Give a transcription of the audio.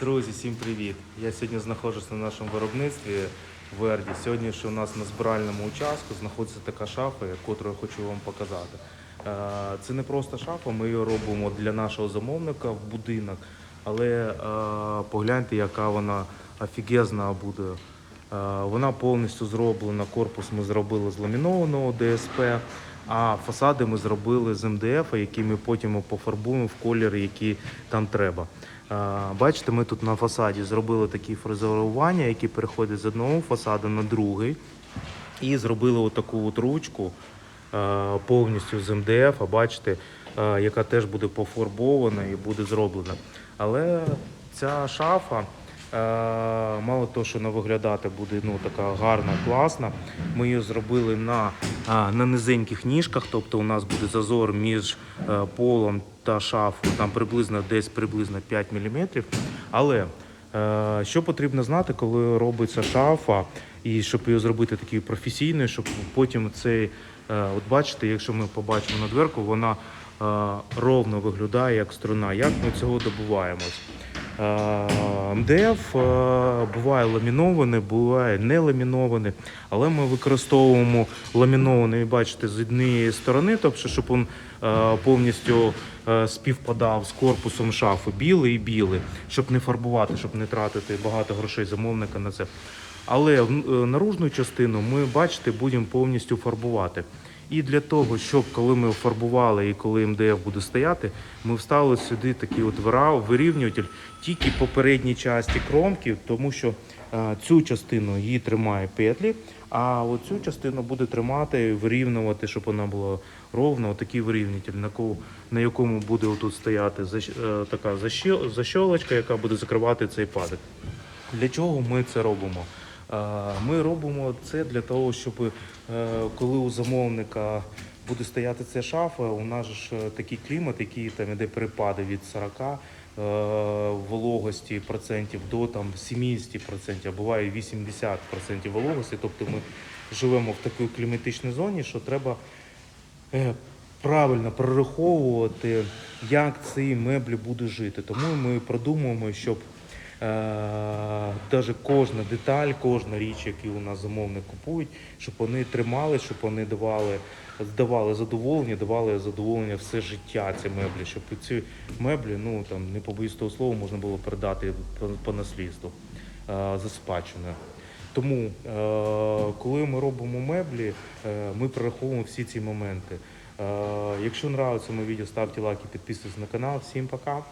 Друзі, всім привіт! Я сьогодні знаходжуся на нашому виробництві в Верді. Сьогодні ще у нас на збиральному участку знаходиться така шафа, яку я хочу вам показати. Е, Це не просто шафа, ми її робимо для нашого замовника в будинок, але е, погляньте, яка вона офігезна буде. Е, Вона повністю зроблена. Корпус ми зробили з ламінованого ДСП, а фасади ми зробили з МДФ, які ми потім пофарбуємо в колір, який там треба. Бачите, ми тут на фасаді зробили такі фрезерування, які переходять з одного фасаду на другий. І зробили отаку от ручку повністю з МДФ, бачите, яка теж буде пофарбована і буде зроблена. Але ця шафа, мало того, що вона виглядати буде ну, така гарна, класна. Ми її зробили на, на низеньких ніжках, тобто у нас буде зазор між е, полом та шафою, там приблизно десь приблизно 5 мм. Але Е, Що потрібно знати, коли робиться шафа, і щоб її зробити такою професійною, щоб потім цей, е, от бачите, якщо ми побачимо на дверку, вона е, ровно виглядає як струна. Як ми цього добуваємось? Е, МДФ е, буває ламіноване, буває не ламіноване, але ми використовуємо ламіноване, бачите, з однієї сторони, тобто, щоб він е, повністю співпадав з корпусом шафи, білий і білий, щоб не фарбувати, щоб не тратити багато грошей замовника на це. Але наружну частину ми, бачите, будемо повністю фарбувати. І для того, щоб коли ми фарбували і коли МДФ буде стояти, ми вставили сюди такий от вирівнюватель тільки по передній часті кромки, тому що е, цю частину її тримає петлі, а оцю частину буде тримати, вирівнювати, щоб вона була ровна. Отакий вирівнюватель, на, ко- на якому буде отут стояти защ- е, така защолочка, яка буде закривати цей падик. Для чого ми це робимо? Ми робимо це для того, щоб е, коли у замовника буде стояти ця шафа, у нас ж е, такий клімат, який там іде перепади від 40 е, вологості процентів до там 70 процентів, а буває 80 процентів вологості. Тобто ми живемо в такій кліматичній зоні, що треба правильно прораховувати, як ці меблі будуть жити. Тому ми продумуємо, щоб навіть кожна деталь, кожна річ, яку у нас замовник купують, щоб вони тримали, щоб вони давали, давали задоволення, давали задоволення все життя ці меблі, щоб ці меблі, ну там не побоюсь того слова, можна було передати по, по наслідству е, за спадщиною. Тому, е, коли ми робимо меблі, е, ми прораховуємо всі ці моменти. Якщо нравиться моє відео, ставте лайки, підписуйтесь на канал. Всім пока!